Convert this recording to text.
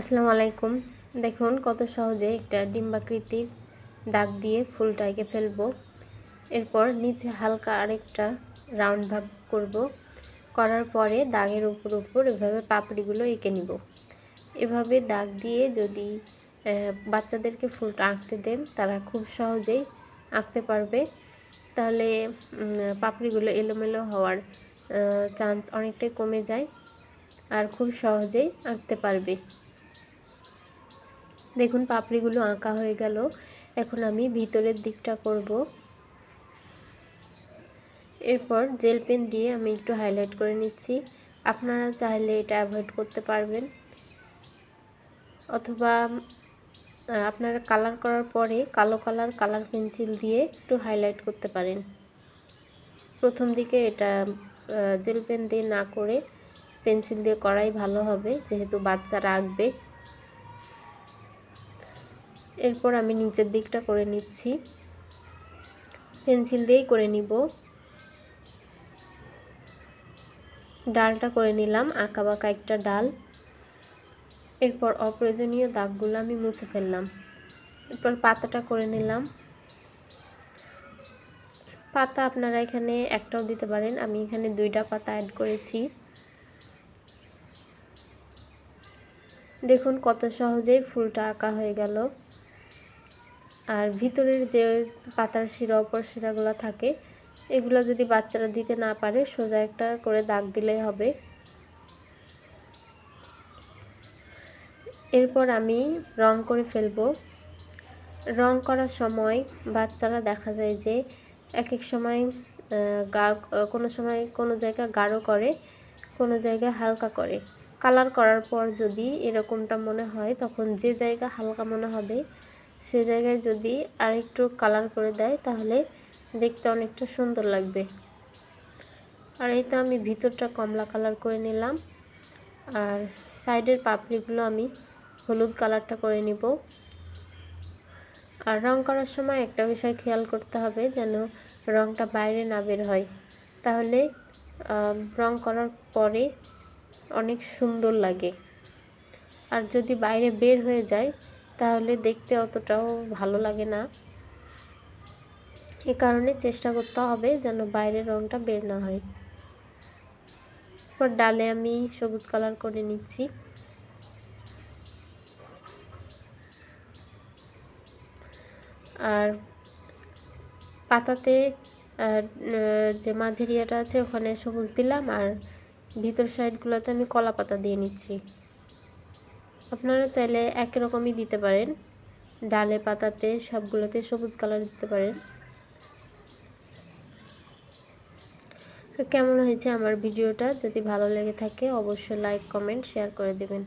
আসসালামু আলাইকুম। দেখুন কত সহজে একটা ডিম্বাকৃতির দাগ দিয়ে ফুলটা এঁকে ফেলব। এরপর নিচে হালকা আরেকটা রাউন্ড ভাব করব। করার পরে দাগের উপর উপর এভাবে পাপড়িগুলো এঁকে নিব। এভাবে দাগ দিয়ে যদি বাচ্চাদেরকে ফুলটা আঁকতে দেন, তারা খুব সহজেই আঁকতে পারবে। তাহলে পাপড়িগুলো এলোমেলো হওয়ার চান্স অনেকটাই কমে যায় আর খুব সহজেই আঁকতে পারবে। দেখুন, পাপড়িগুলো আঁকা হয়ে গেল। এখন আমি ভিতরের দিকটা করব। এরপর জেল পেন দিয়ে আমি একটু হাইলাইট করে নিচ্ছি। আপনারা চাইলে এটা অ্যাভয়েড করতে পারবেন। অথবা আপনারা কালার করার পরে কালো কালার কালার পেন্সিল দিয়ে একটু হাইলাইট করতে পারেন। প্রথম দিকে এটা জেল পেন দিয়ে না করে পেন্সিল দিয়ে করাই ভালো হবে, যেহেতু বাচ্চারা আঁকবে এরপর আমি নিচের দিকটা করে নিচ্ছি। পেন্সিল দিয়েই করে নিব। ডালটা করে নিলাম আঁকা বাঁকা একটা ডাল। এরপর অপ্রয়োজনীয় দাগগুলো আমি মুছে ফেললাম। এরপর পাতাটা করে নিলাম। পাতা আপনারা এখানে একটাও দিতে পারেন। আমি এখানে দুইটা পাতা অ্যাড করেছি। দেখুন কত সহজেই ফুলটা আঁকা হয়ে গেল। ভিতরের যে পাতার শিরা অপর শিরাগুলো থাকে, এগুলো যদি বাচ্চারা দিতে না পারে, সোজা একটা করে দাগ দিলেই হবে। এরপর আমি রং করে ফেলব। রং করার সময় বাচ্চারা দেখা যায় যে এক এক সময় গা কোনো সময় কোনো জায়গা গাঢ় করে, কোনো জায়গায় হালকা করে। কালার করার পর যদি এরকমটা মনে হয়, তখন যে জায়গা হালকা মনে হবে সে জায়গায় যদি আরেকটু কালার করে দেয়, তাহলে দেখতে অনেকটা সুন্দর লাগবে। আর এই তো আমি ভিতরটা কমলা কালার করে নিলাম। আর সাইডের পাপড়িগুলো আমি হলুদ কালারটা করে নিব। আর রং করার সময় একটা বিষয় খেয়াল করতে হবে, যেন রংটা বাইরে না বের হয়। তাহলে রং করার পরে অনেক সুন্দর লাগে। আর যদি বাইরে বের হয়ে যায় তাহলে দেখতে অতটাও ভালো লাগে না। এ কারণে চেষ্টা করতে হবে যেন বাইরের রঙটা বের না হয়। এরপর ডালে আমি সবুজ কালার করে নিচ্ছি। আর পাতাতে যে মাঝের ইয়েটা আছে ওখানে সবুজ দিলাম আর ভিতর সাইডগুলোতে আমি কলা পাতা দিয়ে নিচ্ছি। আপনারা চাইলে একই রকমই দিতে পারেন। ডালে, পাতাতে সবগুলোতে সবুজ কালার দিতে পারেন। কেমন হয়েছে আমার ভিডিওটা? যদি ভালো লেগে থাকে, অবশ্যই লাইক কমেন্ট শেয়ার করে দেবেন।